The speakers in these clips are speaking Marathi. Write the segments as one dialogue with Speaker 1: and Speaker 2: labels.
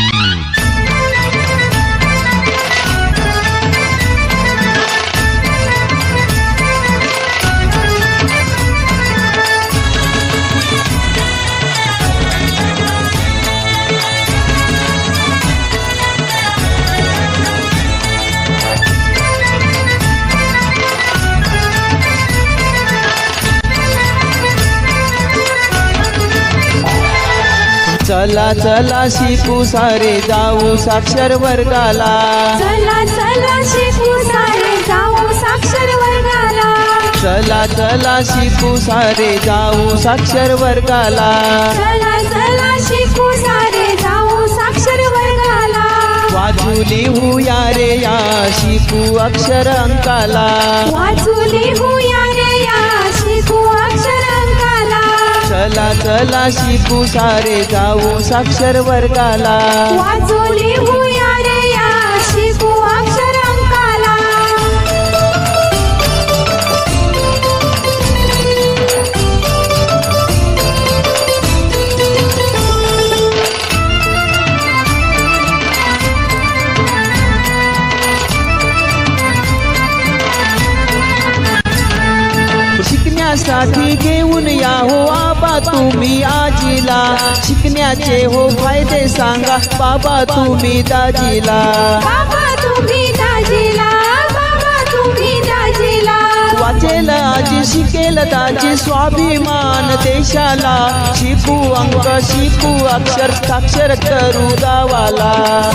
Speaker 1: Yeah. चला चला शिकू सारे जाऊ साक्षर वर्गाला.
Speaker 2: चला चला शिकू सारे जाऊ साक्षर वर्गाला.
Speaker 1: चला चला शिकू सारे जाऊ साक्षर वर्गाला.
Speaker 2: चला चला शिकू सारे जाऊ साक्षर वर्गाला.
Speaker 1: वाचू लिहू या रे या शिकू अक्षर अंकाला.
Speaker 2: वाचू लिहूया रे या
Speaker 1: चला चला शिकू सारे जाऊ साक्षर वर्गाला. शिकण्यासाठी घेऊन या हो आबा तुम्ही आजीला. शिकण्याचे हो फायदे सांगा. बाबा तुम्ही दाजीला.
Speaker 2: बाबा तुम्ही दाजीला. बाबा तुम्ही दाजीला.
Speaker 1: वाचेल आजी शिकेल दाजी. स्वाभिमान देशाला. शिकू अंक शिकू अक्षर साक्षर करू गावाला.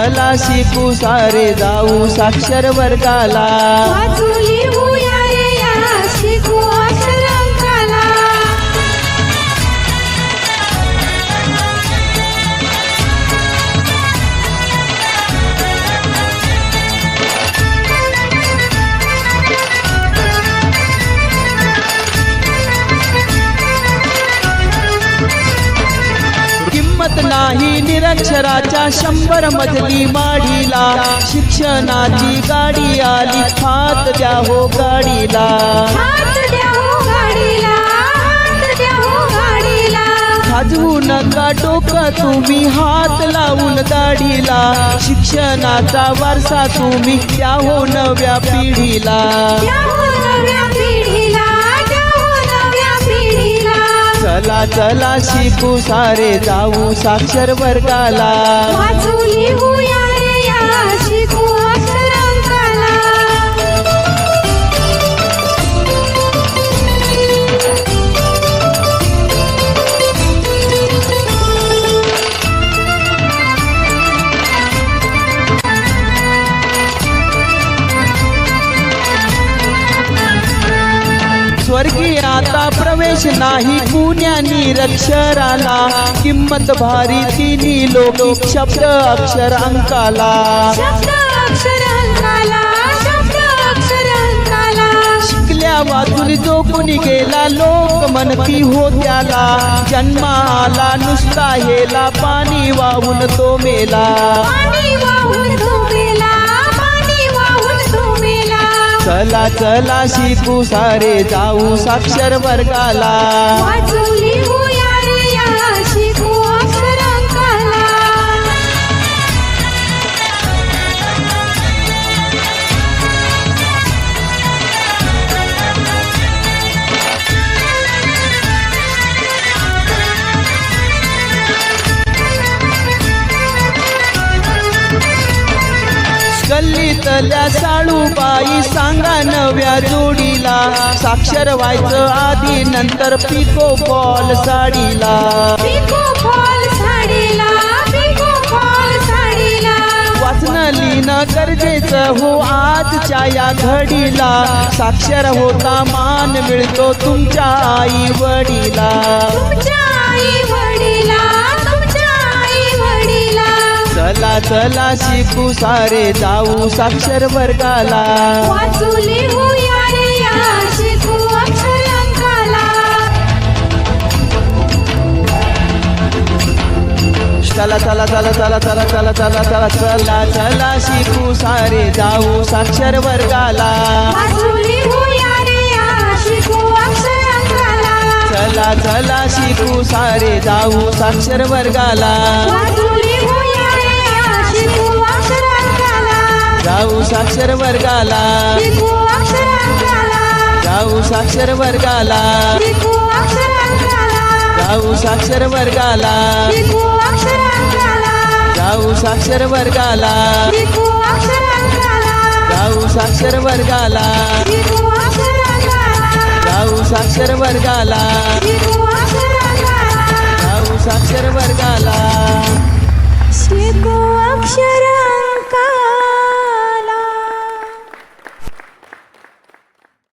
Speaker 1: चला शिकू सारे जाऊ साक्षर वर्गाला. किंमत नाही निरक्षराच्या शंभर मजली माढीला शिक्षणाची गाडी आली. हात द्या हो गाडीला.
Speaker 2: हो हो गाडीला.
Speaker 1: खाजवू नका डोकं तुम्ही हात लावून गाडीला शिक्षणाचा वारसा तुम्ही द्या हो नव्या पिढीला. चला चला शिकू सारे जाऊ साक्षर वर्गाला. स्वर्गी आता प्रवेश नाही. पुण्यानी रक्षराला किंमत भारी तिनी लोक शब्द अक्षर अंकाला शिकल्या जो कोणी गेला लोक म्हणती हो त्याला. जन्माला नुसता हेला पाणी वाहून तो मेला. चला चला शिकू सारे जाऊ साक्षर वर्गाला. गल्लीतल्या साळूबाई सांगा नव्या जोडीला. साक्षर व्हायचं आधी नंतर पिको बॉल साडीला वाचणं लिहिणं गरजेचं हो आजच्या या घडीला. साक्षर होता मान मिळतो तुमच्या आई वडीला. चला शिकू सारे जाऊ साक्षर वर्गाला.
Speaker 2: वाचू लिहूया रे या शिकू अक्षर अंकाला.
Speaker 1: चला चला चला चला चला चला चला चला चला चला शिकू सारे जाऊ साक्षर वर्गाला.
Speaker 2: वाचू लिहूया रे या शिकू अक्षर अंकाला.
Speaker 1: चला चला शिकू सारे जाऊ साक्षर वर्गाला.
Speaker 2: वाचू
Speaker 1: जाऊ साक्षर वर्गाला. जाऊ साक्षर वर्गाला. जाऊ साक्षर वर्गाला. जाऊ साक्षर वर्गाला. जाऊ साक्षर वर्गाला. जाऊ साक्षर वर्गाला.